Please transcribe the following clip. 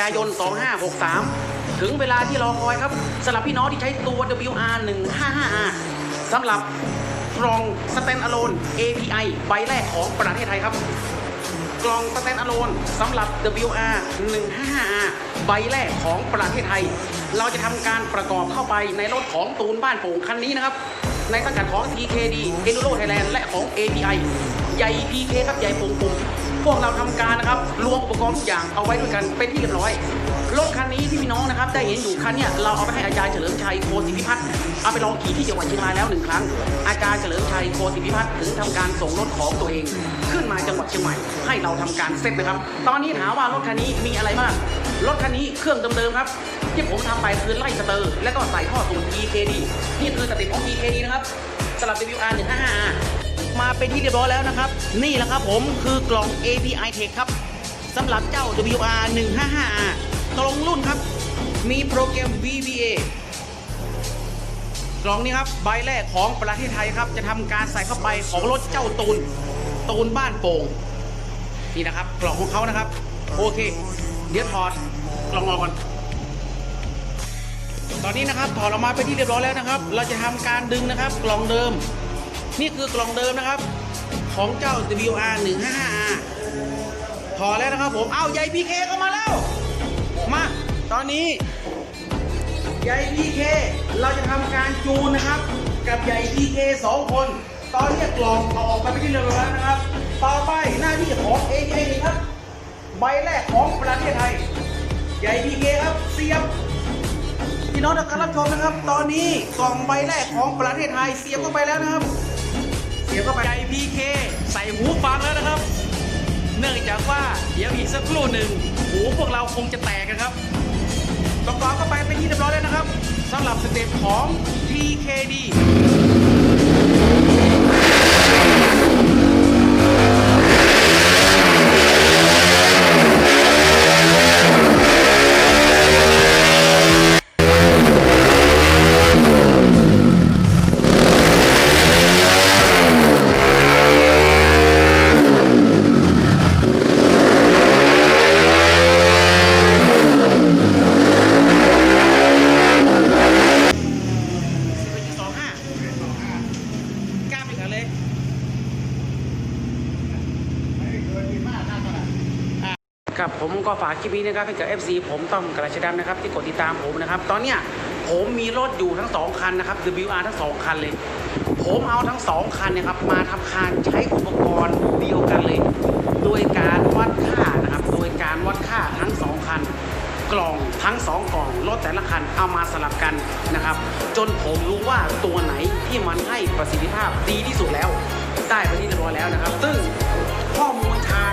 กายน 2563 ถึงเวลาที่รอคอยครับสำหรับพี่น้องที่ใช้ตัว WR 155R สำหรับกล่อง Stand-alone API ใบแรกของประเทศไทยครับ กล่อง Stand-alone สำหรับ WR 155R ใบแรกของประเทศไทย เราจะทำการประกอบเข้าไปในรถของตูนบ้านโป่งคันนี้นะครับ ในสังกัดของ TKD Enduro Thailand และของ API ใหญ่ PK ครับใหญ่ปุ่งปุ่ง พวกเราทำการนะครับรวมอุปกรณ์ทุกอย่างเอาไว้ด้วยกันเป็นที่เรียบร้อยรถคันนี้ที่พี่น้องนะครับได้เห็นอยู่คันเนี้ยเราเอาไปให้อาจารย์เฉลิมชัยโคศิพิพัฒน์เอาไปลองขี่ที่จังหวัดเชียงรายแล้วหนึ่งครั้ง อาจารย์เฉลิมชัยโคศิพิพัฒน์ถึงทำการส่งรถของตัวเอง ขึ้นมาจังหวัดเชียงใหม่ให้เราทำการเซ็ตนะครับ ตอนนี้ถามว่ารถคันนี้มีอะไรบ้างรถคันนี้เครื่องเดิมๆครับที่ผมทำไปคือไล่สเตอร์ แล้วก็ใส่ท่อสูบ EKD นี่คือสเต็ปของ EKD นะครับสำหรับ WR 155 มาเป็นที่เรียบร้อยแล้วนะครับ นี่แหละครับผมคือกล่อง API Tech ครับสำหรับเจ้า WR 155R ตรงรุ่นครับ มีโปรแกรม VBA กล่องนี้ครับ ใบแรกของประเทศไทยครับ จะทำการใส่เข้าไปของรถเจ้าตูนตูนบ้านโป่งนี่นะครับ กล่องของเขานะครับ โอเค เดี๋ยวถอดกล่องออกก่อนตอนนี้นะครับถอดออกมาเป็นที่เรียบร้อยแล้วนะครับ เราจะทำการดึงนะครับ กล่องเดิม นี่คือกล่องเดิมนะครับ ของเจ้า WR 155R ถอแล้วนะครับผมเอาใหญ่พีเคเข้ามาแล้ว มาตอนนี้ใหญ่พีเคเราจะทำการจูนนะครับ กับใหญ่พีเคสองคน ตอนนี้กล่องเอาออกไปเป็นที่เรียบร้อยแล้วนะครับ ต่อไปหน้าที่ของ a อ a ครับ ใบแรกของประเทศไทยใหญ่พีเคครับเสียบพี่น้องทุกท่านรับชมนะครับ ตอนนี้กล่องใบแรกของประเทศไทยเสียบเข้าไปแล้วนะครับ เสียบเข้าไปใจพีเคใส่หูฟังแล้วนะครับ เนื่องจากว่าเดี๋ยวอีกสักครู่หนึ่งหูพวกเราคงจะแตกนะครับประกอบเข้าไปเป็นที่เรียบร้อยแล้วนะครับสำหรับสเต็ปของ PKD สองห้ากล้ามอีกแล้วเลย ครับผมก็ฝากคลิปนี้นะครับให้กับ FC ผมต้อมกระชดำนะครับที่กดติดตามผมนะครับ ตอนเนี้ยผมมีรถอยู่ทั้งสองคันนะครับ WR ทั้งสองคันเลย ผมเอาทั้งสองคันเนะครับมาทำการใช้อุปกรณ์เดียวกันเลย โดยการวัดค่านะครับ โดยการวัดค่าทั้งสองคัน กล่องทั้งสองกล่องรถแต่ละคันเอามาสลับกันนะครับ จนผมรู้ว่าตัวไหนที่มันให้ประสิทธิภาพดีที่สุดแล้ว ได้ไปที่เรียบร้อยแล้วนะครับ ซึ่งข้อมูลทาง